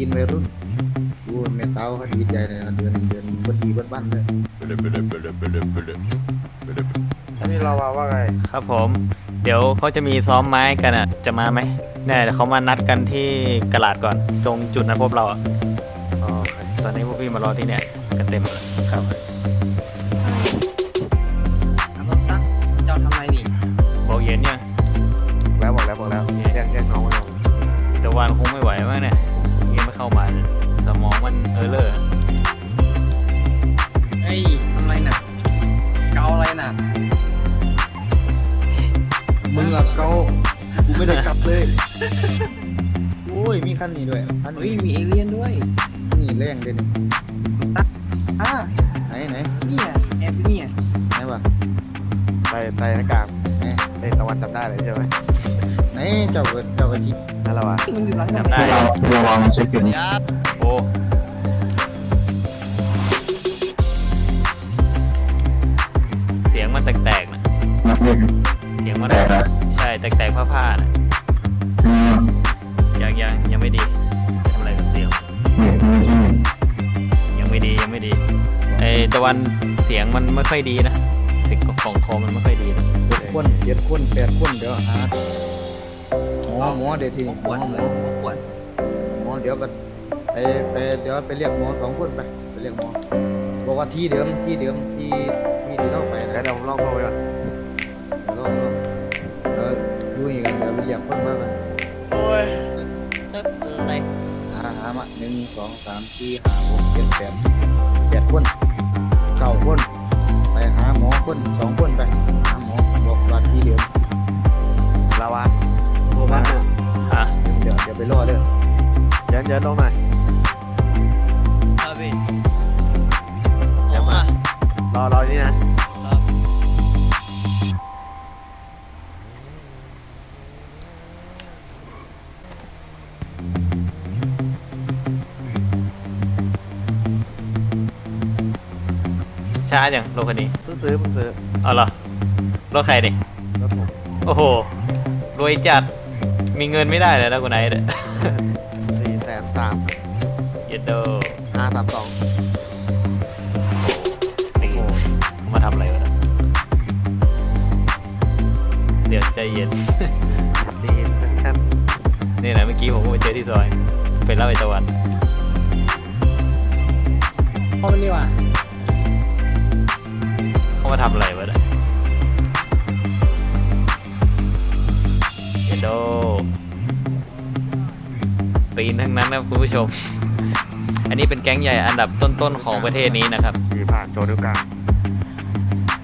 ตีนวัยรุ่นดูเมตาเขาดีใจเลยนะเดือนเดือนบนดีบนบ้านเลยอันนี้เรามาว่าไงครับผม เดี๋ยวเขาจะมีซ้อมไม้กันอะ จะมาไหมแน่เดี๋ยวเขามานัดกันที่กระลาดก่อน ตรงจุดนัดพบเราอะอ๋อโอเคตอนนี้พวกพี่มารอที่เนี่ยกันเต็มเลยครับขับ แรงเลยนี่อ่าไหนไหนเนี่ยแอบเนี่ยไหนวะใส่ใส่หน้ากากไหนเอ้ยตะวันจำได้เลยใช่ไหมไหนเจ้าก็เจ้าก็คิดนั่นแหละวะมันอยู่หลังจำได้ระวังเช็คเสียงโอ้เสียงมันแตกๆนะนักเรียนเสียงมันแต่ละใช่แตกๆผ้าๆนะ วันเสียงมันไม่ค่อยดีนะเสียงของคอมันไม่ค่อยดีนะหกคนเจ็ดคนแปดคนเดี๋ยวหาหมอหมอเดี๋ยวทีหันี้วหปมวอดหมหัอวปวดหมอเดี๋ยวก็ไปไปเดี๋ยวไปเรียกหมอสองคนไปไปเรียกหมอบอกว่าที่เดิมที่เดิมที่ที่ที่เราไปนะแล้วเดี๋ยวผมลองโทรไปก่อนเดี๋ยวเราเราดูอีกกันเดี๋ยวไปเรียกคนมากันโอ้ยตึ๊บอะไรหาหามาหนึ่งสองสามสี่ห้าหกเจ็ดแปดแปดคน เก้าคนไปหาหมอคนสองคนไปหาหมอบอกว่าที่เดิมลาวะโทรมาฮะเดี๋ยวเดี๋ยวไปรอเด้อเยินเยินลงหน่อยครับพี่เดี๋ยวมารอรออยู่นี่นะ ครับช้าจังรถคันนี้เพิ่งซื้อเพิ่งซื้อเอาเหรอรถใครดิรถผมโอ้โหรวยจัดมีเงินไม่ได้เลยนะคุณไอ้เนี่ยสี่แสนสามเยดโดห้าสามสองนี่เขามาทำอะไรวะเนี่ยเดี๋ยวใจเย็น ดีแค่นนี่นะเมื่อกี้ผมก็ไปเจอที่ซอย ไปเล่าไอ้ตะวันพ่อมันนี่ว่ะเขา มาทำอะไรวะเนี่ยเยดโดตีนทั้งนั้นนะคุณผู้ชม อันนี้เป็นแก๊งใหญ่อันดับต้นๆของประเทศนี้นะครับขี่ผ่านโจนิ้วกลาง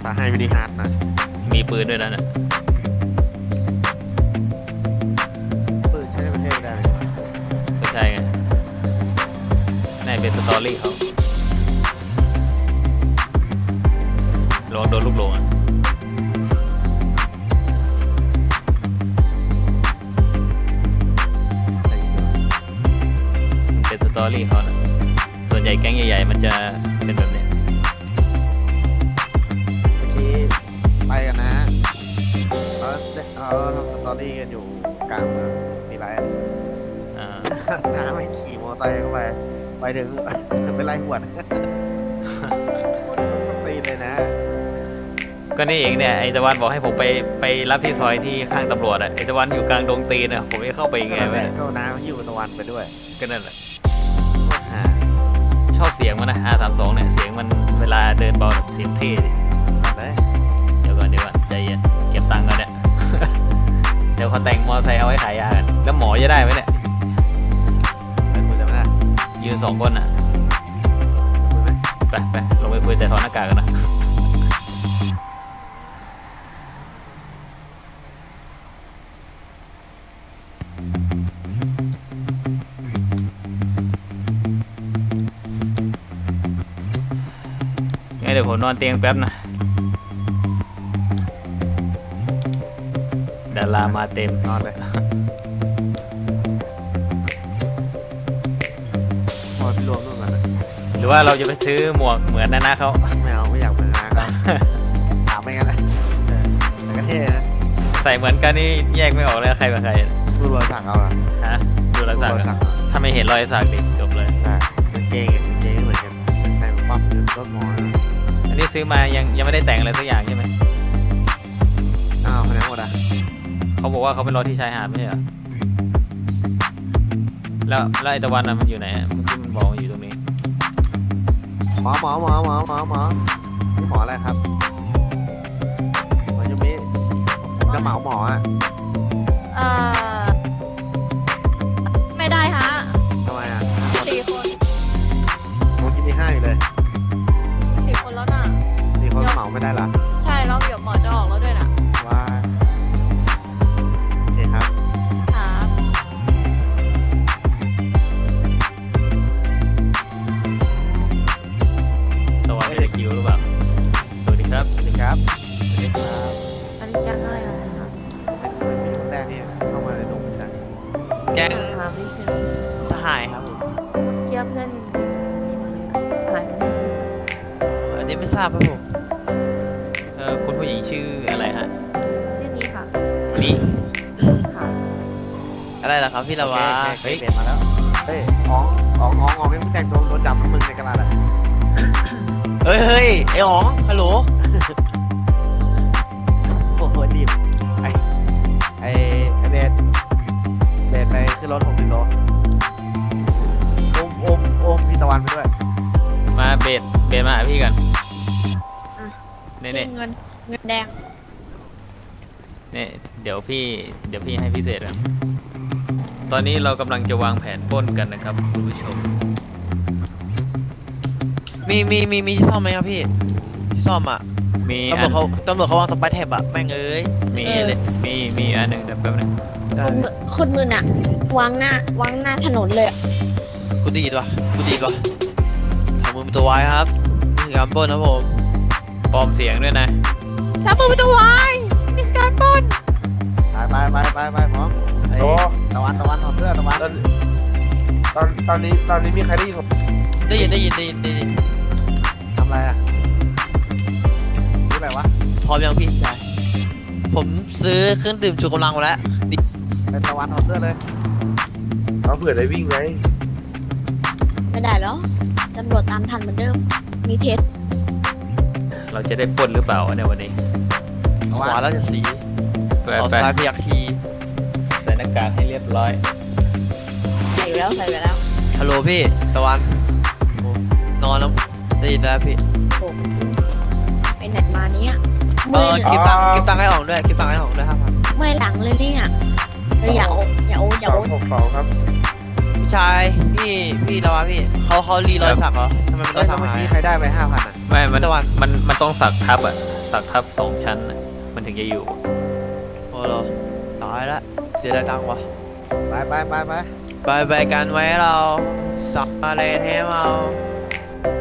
ถ้าให้มินิฮาร์ดนะมีปืนด้วยนะเนี่ยปืนใช้ในประเทศไม่ได้เลยก็ใช่ไงนี่เป็นสตอรี่เขา ลองโดนลูกหลงอะมันเป็นสตอรี่เขานะส่วนใหญ่แก๊งใหญ่ ๆ มันจะเป็นแบบเนี้ยเมื่อกี้ไปกันนะเราเราทำสตอรี่กันอยู่กลางเมืองสีไรอะอ่า น้าไม่ขี่มอเตอร์ไซค์เข้าไป ไปถึงเป็นไรหวด ก็นี่เองเนี่ยไอตะวันบอกให้ผมไปไปรับที่ซอยที่ข้างตำรวจอะไอตะวันอยู่กลางดงตีนอะผมจะเข้าไปยังไงวะเนี่ยก็น้าหิ้วตะวันไปด้วยก็นั่นแหละอ่าชอบเสียงมันนะ R32 เนี่ยเสียงมันเวลาเดินเบาแบบเสียงเท่ดิเลยเดี๋ยวก่อนเดี๋ยวก่อนใจเย็นเก็บตังค์ก่อนเนี่ย เดี๋ยวเขาแต่งมอเตอร์ไซค์เอาไว้ขายยากันแล้วหมอจะได้ไหมเนี่ยไปคุยกันไม่ได้ยืนสองคนอะคุยไหมไปไปลงไปคุยแต่ถอดหน้ากากกันนะ เดี๋ยวผมนอนเตียงแป๊บนะดารามาเต็ม นอนเลยพอพี่รวมนู่นกันนะหรือว่าเราจะไปซื้อหมวกเหมือนนานาเขาไม่เอาไม่อยากเหมือนน้าก็ถามไม่งั้นเลยแต่ก็เท่นะใส่เหมือนกันนี่แยกไม่ออกเลยว่าใครเป็นใครดูรอยสักเอาอะฮะดูแลวดูสั่งรอยอะสักทถ้าไม่เห็นรอยสักดิจบเลยใช่กางเกงกับกางเกงเหมือนกันใส่ปั๊บอยู่ต้นหมอนอะอั นนี้ซื้อมายังยังไม่ได้แต่งอะไรสักอย่างใช่ไหมอ้าวคะแนนหมดอะเขาบอกว่าเขาไปรอที่ชายหาดไม่ใช่เหรอแล้วแล้วไอตะวันอะมันอยู่ไหนอะเมื่อกี้มันบอกว่าอยู่ตรงนี้หมอหมอหมอหมอหมอหมอนี่หมออะไรครับหมอยูมิผมจะเหมาหมออะเอ่อ ไม่ได้เห ค่ะอะไรล่ะครับพี่ละโอวะเคโอเคเปลี่ยนมาแล้วเฮ้ยอ๋องอ๋องอ๋องอ๋องให้มึงแต่งโดนโดนจับมึงในกระดาษอะเฮ้ยเฮ้ยไอ้อ๋องฮัลโหลโอ้โหรีบไอไอไอเดดเดดไปขึ้นรถหกสิบโลโอมโอมโอมพี่ตะวันไปด้วย มาเบสเบสมาหาพี่กันนี่นี่ เงินเงินแดง นี่เดี๋ยวพี่เดี๋ยวพี่ให้พิเศษอะตอนนี้เรากำลังจะวางแผนปล้นกันนะครับคุณผู้ชม มีมีมีมีที่ซ่อมไหมครับพี่ที่ซ่อมอะมีตำรอัวจนเขาตำรวจเขาวางสไปร์แท็บอะแม่งเอ้ยมีมีมีอันหนึ่งเดี๋ยวแป๊บนึงคุณมือน่ะ วางหน้าวางหน้าถนนเลยอะกูดีดว่ะกูดีดว่ะทำมือเป็นตัววายครับนี่คือการปล้นครับผมปลอมเสียงด้วยนะ ทำมือเป็นตัววาย นี่คือการปล้นไปไปไปไปไปพร้อมไอโอ้ ตะวันตะวันถอดเสื้อตะวันตอนตอนตอนนี้ตอนนี้มีใครได้ยินผมได้ยินได้ยินได้ยินได้ยินทำอะไรอะรู้อะไรวะพร้อมยังพี่ชายผมซื้อเครื่องดื่มชูกำลังมาแล้วเป็นตะวันถอดเสื้อเลยเอาเผื่อได้วิ่งไงไม่ได้แล้วตำรวจตามทันเหมือนเดิม มีเทสเราจะได้ปล้นหรือเปล่าในยวันนี้ขวาแล้วจะสี ไปออกไปซ้ายพยักทีใส่หน้ากากให้เรียบร้อย ใส่ไปแล้วใส่ไปแล้วฮัลโหลพี่ตะวันนอนแล้วได้ยินแล้วพี่ไปไหนมาเนี้ยเอเมื่ออยกิฟตังค์กิฟตังค์ให้อ๋องด้วยกิฟตังค์ให้อ๋องด้วยครับเมื่อยหลังเลยเนี่ยเอออย่าโออย่าโออย่าสอโองหกสองครับพี่ชายพี่พี่ตะวันพี่เขาเขารีรอยสักเหรอทำไมมันเฮ้ต้อยงเมื่อทำหายกี้ใครได้ไปห้าพันอะไม่ มัน ตะวันมัน มันต้องสักทับอะ สักทับสองชั้นอะมันถึงจะอยู่โอ้โหตายละเสียดายตังค์วะไปไปไปไปไปไปกันไว้เราสักอะไรเทมเอา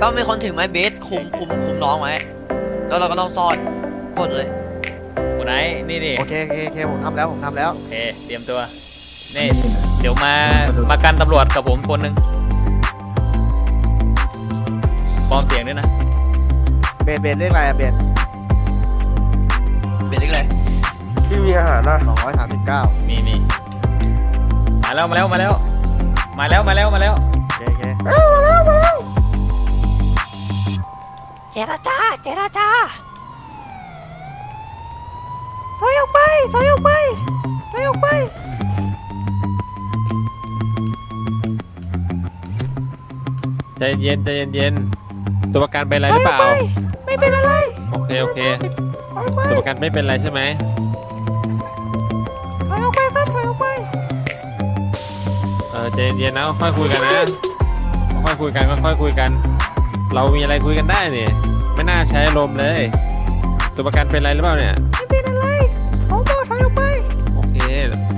ต้องมีคนถึงไม้เบสคุมคุมคุมน้องไว้แล้วเราก็ต้องซ่อนหมดเลยคุณไนท์นี่ดิโอเคโอเคโอเคผมทำแล้วผมทำแล้ว โอเค เตรียมตัว นี่ เดี๋ยวมา มากันตำรวจกับผมคนหนึ่งปลอมเสียงด้วยนะ เบสเบสเรียกอะไรอะเบส เบสอีกเลย พี่มีอาหารนะสองร้อยสามสิบเก้ามีมีมาแล้วมาแล้วมาแล้ว มาแล้วมาแล้วมาแล้วโอเคโอเคเจรจาเจรจาถอยออกไปถอยออกไปถอยออกไปใจเย็นใจเย็นๆตัวประกันเป็นอะไรหรือเปล่า ไม่เป็นอะไร โอเคโอเค ตัวประกันไม่เป็นไรใช่ไหม ใจเย็นๆนะค่อยคุยกันนะค่อยคุยกันค่อยคุยกัน เรามีอะไรคุยกันได้เนี่ยไม่น่าใช้อารมณ์เลย ตัวประกันเป็นอะไรหรือเปล่าเนี่ยไม่เป็นอะไรเขาบอกถอยออกไปโอเค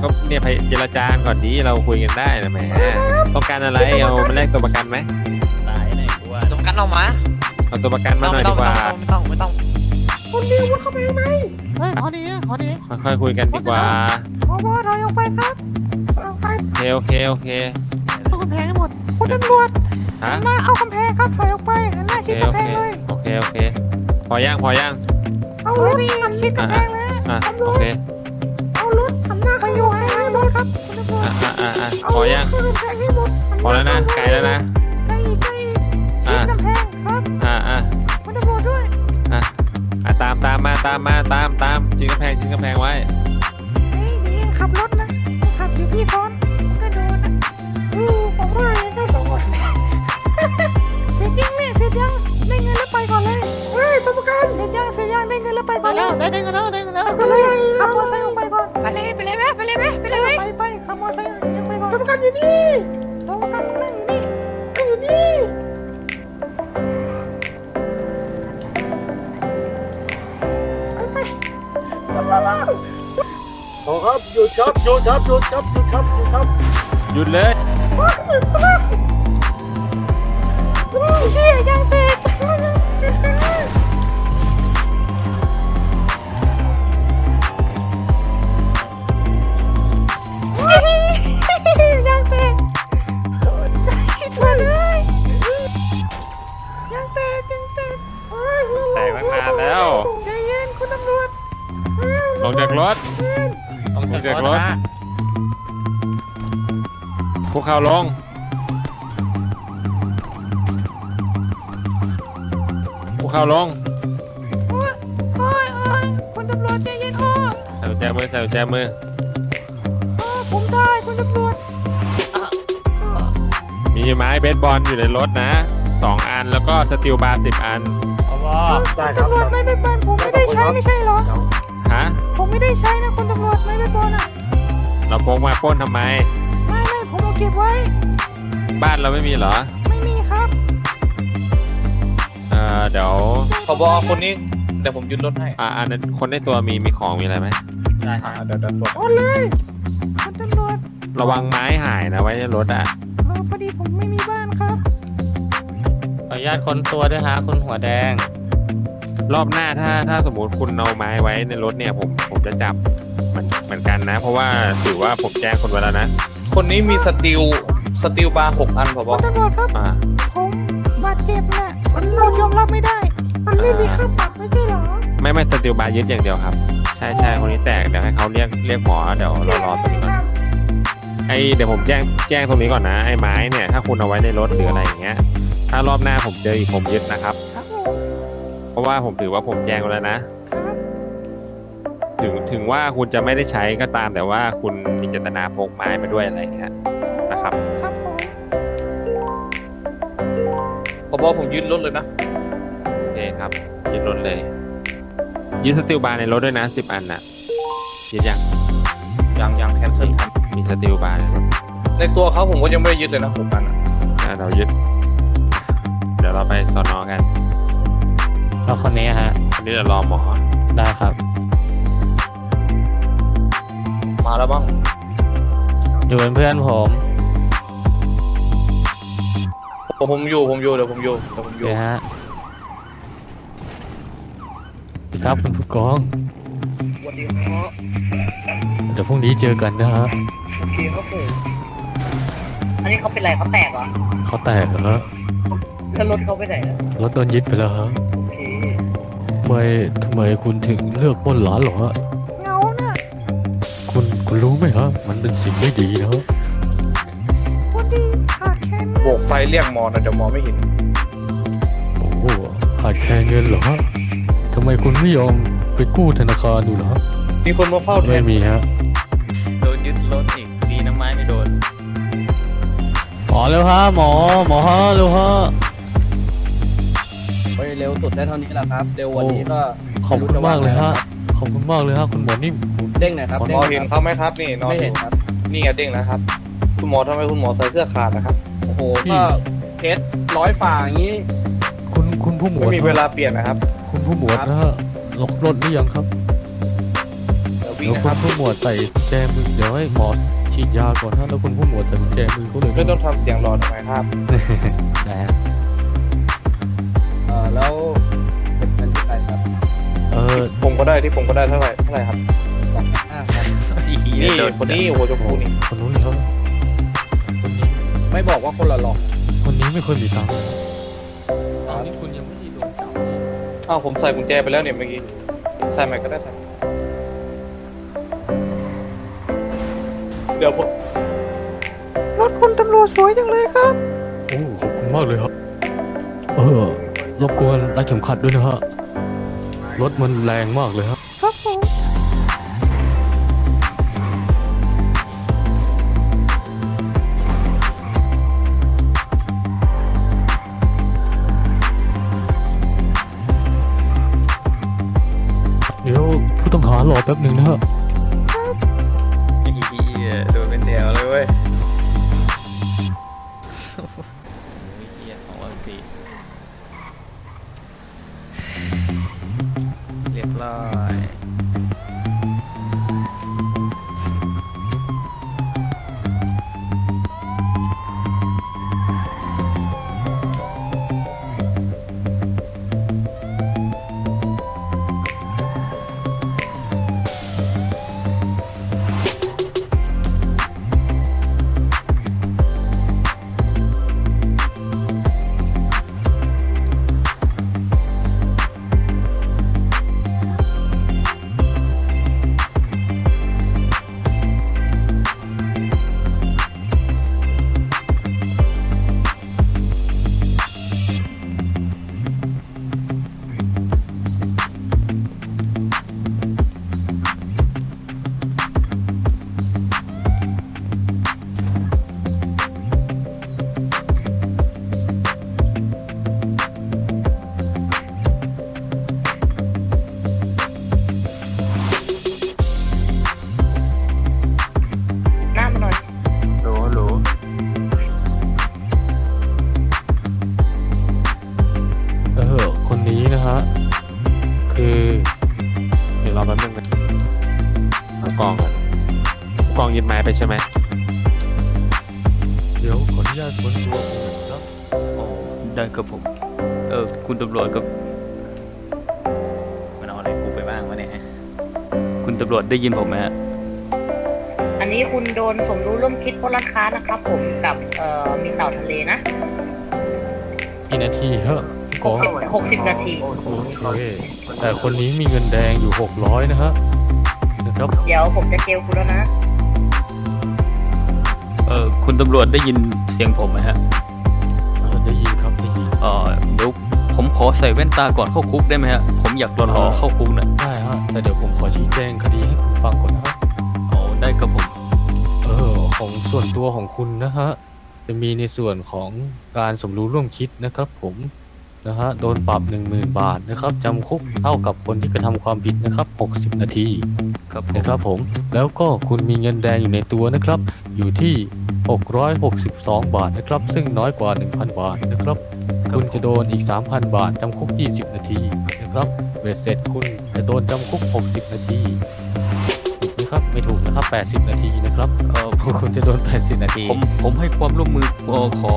ก็เนี่ยไปเจรจาก่อนดีเราคุยกันได้นะแหมต้องการอะไรเอามาแลกตัวประกันไหมตายไหนกูว่าตรงกันออกมาเอาตัวประกันไม่มาต้องหน่อยไม่ดีต้องกว่าไม่ต้องไม่ต้องคนเดียววนเข้าไปข้างในเฮ้ยขอดีขอดีค่อยๆคุยกันดีกว่าพบถอยออกไปครับ เคโอเคโอเคเอากำแพงให้หมดคุณตำรวจฮะหันหน้าเข้ากำแพงครับถอยออกไปหันหน้าโอชิเคดโอกำแพเคงเลยโอเคโอเค พอย่างพอย่าง เอารถหันชิดกำแพงเลยอะโอเคเอารถหันหน้าไปอยู่ห่างๆรถครับคุณตำรวจอะอะอะอะพอยังพอแล้วนะไกลแล้วนะอะอะอะอะอะตามตามมาตามมาตามตามชิ้นกำแพงชิ้นกำแพงไว้ขับรถนะขับอยู่ที่ซ้อน แล้วไปก่อนเลยได้ได้เงินแล้วได้เงินแล้วไปเลยขับมอเตอร์ไซค์ออกไปก่อนไปเลยไปเลยไหมไปเลยไหมไปเลยไหมไปไปขับมอเตอร์ไซค์ยังไปก่อนตัวประกันอยู่นี่ตัวประกันนั่งอยู่นี่นั่งอยู่นี่ไปไปขับมาแล้วโอ้ครับหยุดครับหยุดครับหยุดครับหยุดครับหยุดครับหยุดเลย สติลบาร์สิบอันได้ครับตำรวจไม่เป็นบอลผมไม่ได้ใช้ไม่ใช่เหรอ ฮะ ผมไม่ได้ใช้นะคุณตำรวจไม่เป็นบอลอะเราพกมาปล้นทำไม ไม่ไม่ผมเอาเก็บไว้ บ้านเราไม่มีเหรอ ไม่มีครับเอ่อเดี๋ยวผบคนนี้เดี๋ยวผมยึดรถให้อ่าอันนั้นคนในตัวมีมีของมีอะไรไหม ได้อ่าเดี๋ยวเดี๋ยวตรวจโอนเลยคุณตำรวจระวังไม้หายนะไว้ในรถอะ ออนุญาตคนตัวด้วยฮะคุณหัวแดง รอบหน้าถ้าถ้าสมมติคุณเอาไม้ไว้ในรถเนี่ยผมผมจะจับเหมือนเหมือนกันนะ เพราะว่าถือว่าผมแจ้งคนไว้แล้วนะคนนี้มีสติลสติลบาร์หกอันผบคุณตำรวจครับอ่าผมบาดเจ็บน่ะมันเรายอมรับไม่ได้ มันไม่มีค่าปรับไม่ใช่เหรอไม่ไม่สติลบาร์ยึดอย่างเดียวครับ ใช่ใช่คนนี้แตกเดี๋ยวให้เขาเรียกเรียกหมอเดี๋ยวเรารอตรงนี้ก่อนไอเดี๋ยวผมแจ้งแจ้งตรงนี้ก่อนนะไอ้ไม้เนี่ยถ้าคุณเอาไว้ในรถหรืออะไรอย่างเงี้ย ถ้ารอบหน้าผมเจออีกผมยึดนะครับ ครับผมเพราะว่าผมถือว่าผมแจ้งไว้แล้วนะ ครับถึงถึงว่าคุณจะไม่ได้ใช้ก็ตามแต่ว่าคุณมีเจตนาพกไม้มาด้วยอะไรอย่างเงี้ยนะครับ ครับผมผบผมยึดรถเลยนะ โอเคครับยึดรถเลยยึดสติลบาร์ในรถด้วยนะสิบอันน่ะยึดยังยังยังแคนเซิลทันมีสติลบาร์ในรถในตัวเขาผมก็ยังไม่ได้ยึดเลยนะหกอันอะอะเรายึด เดี๋ยวเราไปสอนอกันแล้วคนนี้ฮะวันนี้เดี๋ยวรอหมอ ได้ครับ มาแล้วบ้างอยู่เป็นเพื่อนผม ผมผมอยู่ผมอยู่เดี๋ยวผมอยู่เดี๋ยวผมโออเคยู่ฮะครับคุณผู้กอง สวัสดีครับเดี๋ยวพรุ่งนี้เจอกันนะฮะโอเคครับผมอันนี้เขาเป็นไรเขาแตกเหรอเขาแตกเหรอฮะ แล้วรถเขาไปไหนอะรถโดนยึดไปแล้วฮะโอเคทำไมทำไมคุณถึงเลือกปล้นร้านเหรอฮะเหงาน่ะคุณคุณรู้ไหมฮะมันเป็นสิ่งไม่ดีนะฮะพอดีขาดแคลนโบกไฟเรียกหมอนะเดี๋ยวหมอไม่เห็น โอ้โหขาดแคลนเงินเหรอฮะทำไมคุณไม่ยอมไปกู้ธนาคารดูเหรอฮะมีคนมาเฝ้าแทไม่นมีฮะโดนยึดรถอีกดีน้ำไม้ไม่โดน หมอเร็วฮะหมอหมอฮะเร็วฮะ เฮ้ยเร็วสุดได้เท่านี้แหละครับ เร็วกวันนี้ก็ขอบคุณมากเลยฮะ ขอบคุณมากเลยฮะคุณหมอนิ่ม เด้งหน่อยครับหมอหมอเห็นเขาไหมครับนี่นอนไม่อเห็นยู่ครับ นี่ไงเด้งนะครับ คุณหมอทำไมคุณหมอใส่เสื้อขาดนะครับ โอ้โหก็เคสร้อยฝ่าอย่างนี้ คุณคุณผู้หมวไม่ดมีฮะเวลาเปลี่ยนนะครับ คุณผู้หมวดนะฮะล็อกรถหรือยังครับ เดี๋ยววิ่งเดี๋ยวนะคุครับณผู้หมวดใส่กุญแจมือเดี๋ยวให้หมอฉีดยาก่อนฮะแล้วคุณผู้หมวดใส่กุญแจมือเขาเลยไม่ต้อนะงทำเสียงหลอดทำไมครับนะฮะเออ แล้วเป็นเงินที่ไปครับเออผมก็ได้ที่ผมก็ได้เท่าไหร่เท่าไหร่ครับสองพันห้าครับนี่คนนี้หัวชมพูนี่คนนู้นเลยครับคนนี้ไม่บอกว่าคนละหลอกคนนี้ไม่เคยมีตังค์ตอนนี้คุณยังไม่ได้โดนจับเลยอ้าวผมใส่กุญแจไปแล้วเนี่ยเมื่อกี้ใส่ใหม่ก็ได้ใส่เดี๋ยวผมสวยจังเลยครับโอ้ขอบคุณมากเลยครับ เออ รบกวนรัดเข็มขัดด้วยนะฮะ รถมันแรงมากเลยครั เดี๋ยวขออนุญาตค้นตัวผมหน่อยครับอ๋อได้ครับผม เออคุณตำรวจกับมันเอาอะไรกูไปบ้างวะเนี่ยคุณตำรวจได้ยินผมไหมฮะอันนี้คุณโดนสมรู้ร่วมคิดปล้นร้านค้านะครับผมกับเอ่อมีเต่าทะเลนะกี่นาทีฮะผู้กอง60 60นาที โอเคแต่คนนี้มีเงินแดงอยู่ 600 นะฮะนะครับ เดี๋ยวผมจะเกลคุณแล้วนะ เออคุณตำรวจได้ยินเสียงผมไหมฮะเออได้ยินครับได้ยิน เออเดี๋ยวผมขอใส่แว่นตาก่อนเข้าคุกได้ไหมฮะ ผมอยากรอรอเข้าคุกนะได้ฮะ แต่เดี๋ยวผมขอชี้แจงคดีให้คุณฟังก่อนนะฮะอ๋อได้ครับผม เออ ของส่วนตัวของคุณนะฮะ จะมีในส่วนของการสมรู้ร่วมคิดนะครับผม นะฮะโดนปรับ 10,000 บาทนะครับจำคุกเท่ากับคนที่กระทำความผิดนะครับ 60 นาทีครับผมนะครับผมแล้วก็คุณมีเงินแดงอยู่ในตัวนะครับ อยู่ที่ 662 บาทนะครับ ซึ่งน้อยกว่า 1,000 บาทนะครับ คุณจะโดนอีก 3,000 บาทจำคุก 20 นาทีนะครับเบ็ดเสร็จคุณจะโดนจำคุก 60 นาทีถูกไหมครับไม่ถูกนะครับ 80 นาทีนะครับเออคุณจะโดน 80 นาที ผมผมให้ความร่วมมือเอ่อขอ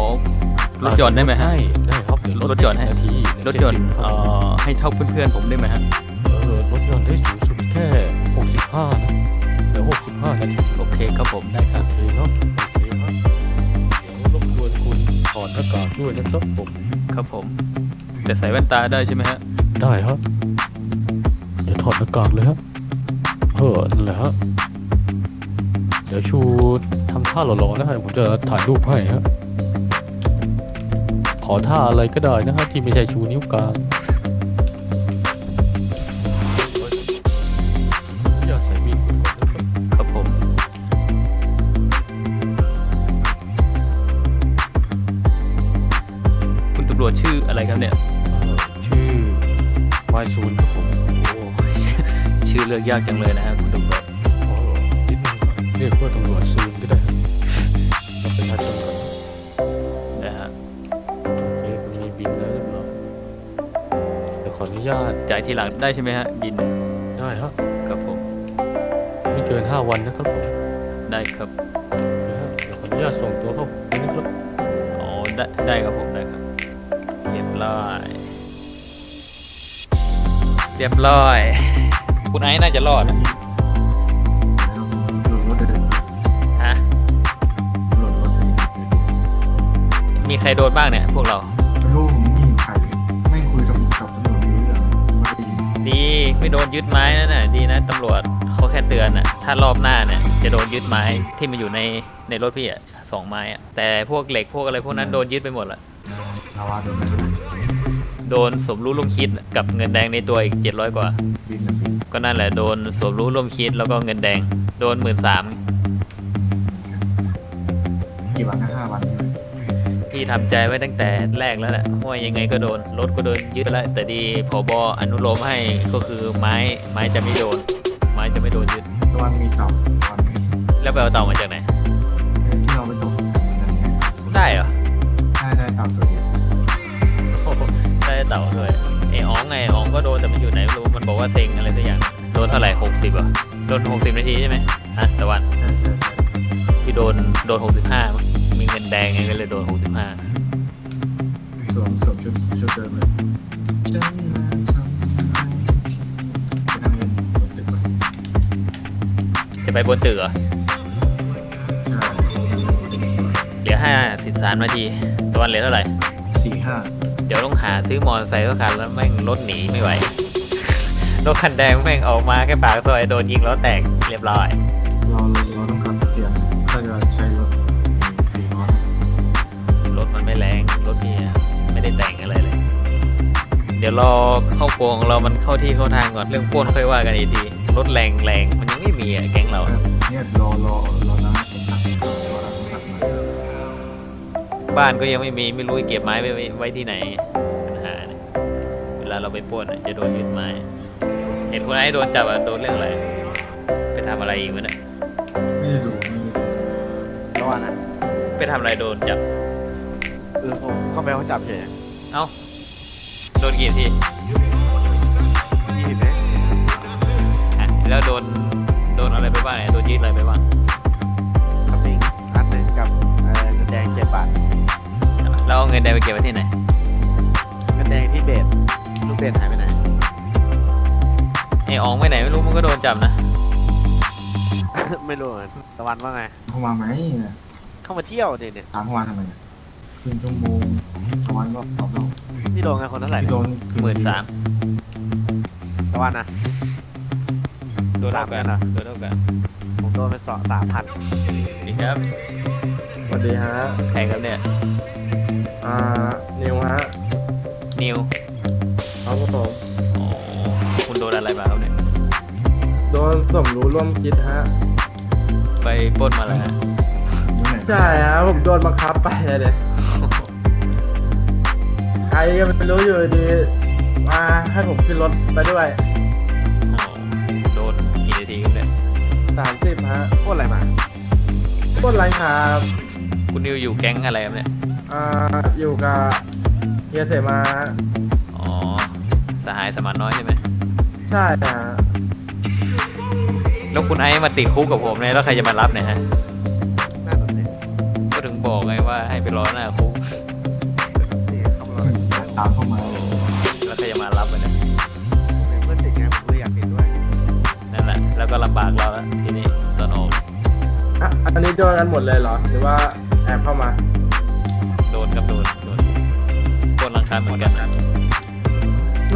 ลดหย่อนได้ไหมฮะให้ได้ครับเดี๋ยวลดลดหย่อนให้นาทีลดหย่อน70คเอ่รับอให้เท่าเพื่อนๆผมได้ไหมฮะเออลดหย่อนได้สูงสุดแค่ 65นะเหลือ65นาทีโอเคครับผมได้คโอรับเคเนาะโอเคครับเดี๋ยวรบกวนคุณถอดหน้ากากด้วยนะครับผมครับผม แต่ใส่แว่นตาได้ใช่ไหมฮะได้ครับเดี๋ยวถอดหน้ากากเลยครับเออนั่นแหละฮะเดี๋ยวชูทำท่าหล่อๆนะฮะเดี๋ยวผมจะถ่ายรูปให้ฮะข อท่าอะไรก็ได้นะฮะที่ไม่ใช่ชูนิ้วกลางอยากใส่บินก่อนนะครับครับผม คุณตำรวจชื่ออะไรครับเนี่ยเอ่อชื่อวายซูนครับผม โอ้ ชื่อเลือกยากจังเลยนะฮะคุณตำรวจ ออนุญาตจ่ายทีหลังได้ใช่ไหมฮะ บินได้ฮะครับผม ไม่เกิน 5 วันนะครับผมได้ครับนะฮะเดี๋ยวขออนุญาตส่งตัวเข้าคุกนะครับอ๋อได้ได้ครับผมได้ครับเรียบร้อยเรียบร้อย คุณไอ้น่าจะรอดนะฮะมีใครโดนบ้างเนี่ยพวกเรา ไม่โดนยึดไม้นั่นน่ะดีนะตำรวจเขาแค่เตือนน่ะถ้ารอบหน้าเนี่ยจะโดนยึดไม้ที่มันอยู่ในในรถพี่อะสองไม้อะแต่พวกเหล็กพวกอะไรพวกนั้นโดนยึดไปหมดละนาวาโดนอะไรโดนสมรู้ร่วมคิดกับเงินแดงในตัวอีกเจ็ดร้อยกว่า บินนะบินก็นั่นแหละโดนสมรู้ร่วมคิดแล้วก็เงินแดง โดนหมื่นสามกี่วันนะห้าวันใช่ไหม พี่ทำใจไว้ตั้งแต่แรกแล้วแหละว่ายังไงก็โดน รถก็โดนยึดไปแล้ว แต่ดีผบอนุโลมให้ก็คือไม้ไม้จะไม่โดน ไม้จะไม่โดนยึดตะวันมีเต่าตะวันมีแล้วไปเอาเต่ามาจากไหนที่เราไปตกกันนั่นไงได้เหรอได้ได้เต่าตัวเดียวโอ้โหได้เต่าด้วยไอ้อ๋องไงอ๋องก็โดนแต่มันอยู่ไหนไม่รู้มันบอกว่าเซ็งอะไรสักอย่างโดนเท่าไหร่หกสิบอะโดนหกสิบนาทีใช่ไหมฮะตะวันใช่ใช่ใช่ที่โดนโดนหกสิบห้ามี เงินแดงไงก็เลยโดนหกสิบห้าสวมสวมชุดชุดเดิมเลยฉันมาทำอะไรไปนั่งเล่นบนตึกก่อนจะไปบนตึกเหรอ ใช่เหลือห้าสิบสามนาทีตะวันเหลือเท่าไหร่ สี่ห้าเดี๋ยวต้องหาซื้อมอเตอร์ไซค์สักคันแล้วแม่งรถหนีไม่ไหว รถคันแดงแม่งออกมาแค่ปากซอยโดนยิงแล้วแตกเรียบร้อยเราเราต้อ ดี๋ยวรอเข้าโกงเรามันเข้าที่เข้าทางก่อนเรื่องปล้นค่อยว่ากันอีกทีรถแรงแรงมันยังไม่มีอะแก๊งเราเนี่ยรอรอรอน้ำผมขับรอน้ำผมขับมาบ้านก็ยังไม่มีไม่รู้จะเก็บไม้ไว้ไว้ไว้ที่ไหนปัญหาเนี่ยเวลาเราไปปล้นอะจะโดนยึดไม้ เห็นคนไอ้โดนจับอะโดนเรื่องอะไรไปทำอะไรอีกวะเนี่ยไม่ได้ดูไม่ได้ดูระวังนะไปทำอะไรโดนจับ เออผมเข้าไปเขาจับเฉยเอ้า โดนกี่ทียี่สิบเมตรอะแล้วโดน โดนอะไรไปบ้างเนี่ยโดนยึดอะไรไปบ้างสปริงอันหนึ่งกับเอ่อเงินแดงเจ็ดบาทแล้วเอาเงินแดงไปเก็บไว้ที่ไหนเงินแดงที่เบสลูกเบสหายไปไหนไอ้อ๋องไปไหนไม่รู้มันก็โดนจับนะไม่รู้เหมือนกันตะวันว่าไง เข้ามาไหมเนี่ยเข้ามาเที่ยวเนี่ยเนี่ย ถามเข้ามาทำไมเนี่ยครึ่งชั่วโมงตะวันก็ตอบเรา พี่โดนกันคนเท่าไหร่พี่เนี่ยโดนหมื่นสามตะวันนะโดนเท่ากันสามเงินเหรอโดนเท่ากันผมโดนไปสองสามพันดีครับสวัสดีฮะใครครับเนี่ยอ่านิวฮะนิวครับผมอ๋อคุณโดนอะไรมาครับเนี่ยโดนสมรู้ร่วมคิดฮะไปปล้นมาแล้วฮะอยู่ไหนใช่ฮะผมโดนบังคับไปเลยใค รก็ไม่รู้อยู่ดีมาให้ผมขึ้นรถไปด้วยอ๋อโดนกี่นาทีครับเนี่ยสามสิบฮะพูดอะไรมาต้นไรครับคุณนิวอยู่แก๊งอะไรครับเนี่ยอ่าอยู่กับเฮียเสมาอ๋อสหายสมานน้อยใช่ไหมใช่ฮะแล้วคุณไอซ์มาติดคุกกับผมเนี่ยแล้วใครจะมารับเนี่ยฮะน่าสนใจก็ถึงบอกไงว่าให้ไปรอหน้าคุกนี่เข้ามา ตามเข้ามา แล้วใครจะมารับมันเนี่ยเป็นเพื่อนติดไงผมเลยอยากติดด้วยนั่นแหละ แล้วก็ลำบากเราแล้วทีนี้ตอนออกอะอันนี้โดนกันหมดเลยเหรอ หรือว่าแอบเข้ามา โดนกับโดนโดนปล้นหลังคาเหมือนกันนะ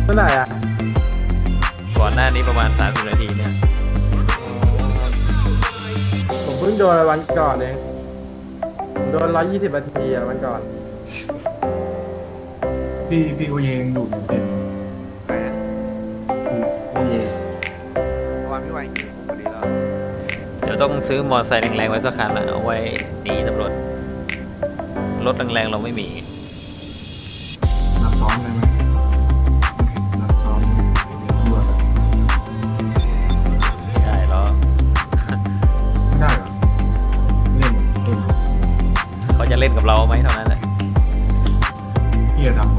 เมื่อไหร่อะก่อนหน้านี้ประมาณ30นาทีเนี่ยผมเพิ่งโดนวันก่อนเองผมโดนร้อยยี่สิบนาทีอะวันก่อน พี่พี่โอเยยังอยู่อยู่เป็นใครนะพี่โอเยตะวันพี่วายกี่คนพอดีแล้วเดี๋ยวต้องซื้อมอเตอร์ไซค์แรงๆไว้สักคันละเอาไว้หนีตำรวจรถแรงๆเราไม่มี นับซ้อมได้ไหมนับซ้อมเดี๋ยวตำรวจอะไม่ได้หรอกไม่ได้เหรอเล่นเล่นเขาจะเล่นกับเราไหมเท่านั้นแหละพี่จะทำ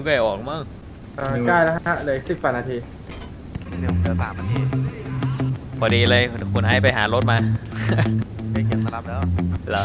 วใกล้ออกมั้งอ่าใกล้แล้วฮะเหลือสิบกว่านาที เดี๋ยวผมเจอสามนาทีพอดีเลยคุณไอซ์ไปหารถมา ไปเก็บมารับแล้ว เหรอ